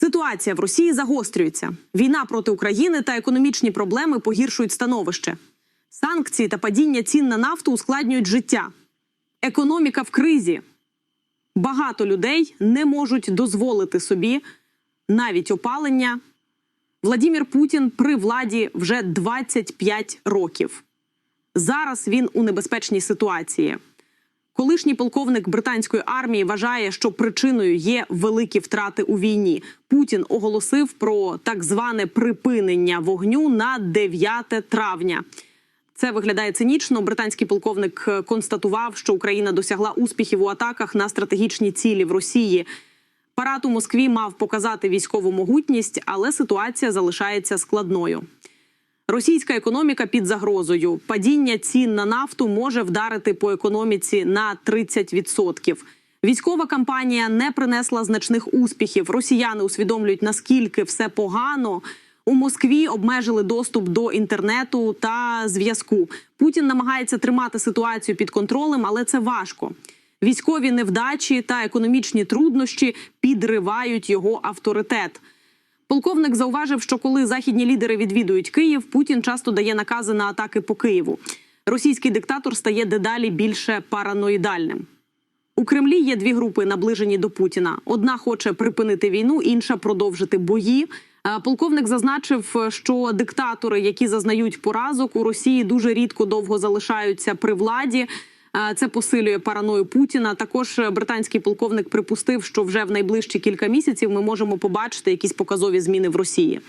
Ситуація в Росії загострюється. Війна проти України та економічні проблеми погіршують становище. Санкції та падіння цін на нафту ускладнюють життя. Економіка в кризі. Багато людей не можуть дозволити собі навіть опалення. Владімір Путін при владі вже 25 років. Зараз він у небезпечній ситуації. Колишній полковник британської армії вважає, що причиною є великі втрати у війні. Путін оголосив про так зване припинення вогню на 9 травня. Це виглядає цинічно. Британський полковник е, констатував, що Україна досягла успіхів у атаках на стратегічні цілі в Росії. Парад у Москві мав показати військову могутність, але ситуація залишається складною. Російська економіка під загрозою. Падіння цін на нафту може вдарити по економіці на 30%. Військова кампанія не принесла значних успіхів. Росіяни усвідомлюють наскільки все погано. У Москві обмежили доступ до інтернету та зв'язку. Путін намагається тримати ситуацію під контролем, але це важко. Військові невдачі та економічні труднощі підривають його авторитет. Полковник зауважив, що коли західні лідери відвідують Київ, Путін часто дає накази на атаки по Києву. Російський диктатор стає дедалі більше параноїдальним. У Кремлі є дві групи, наближені до Путіна. Одна хоче припинити війну, інша продовжити бої. Е, Полковник зазначив, що диктатори, які зазнають поразок у Росії, дуже рідко довго залишаються при владі. Це посилює параною Путіна. Також е, британський полковник припустив, що вже в найближчі кілька місяців ми можемо побачити якісь показові зміни в Росії.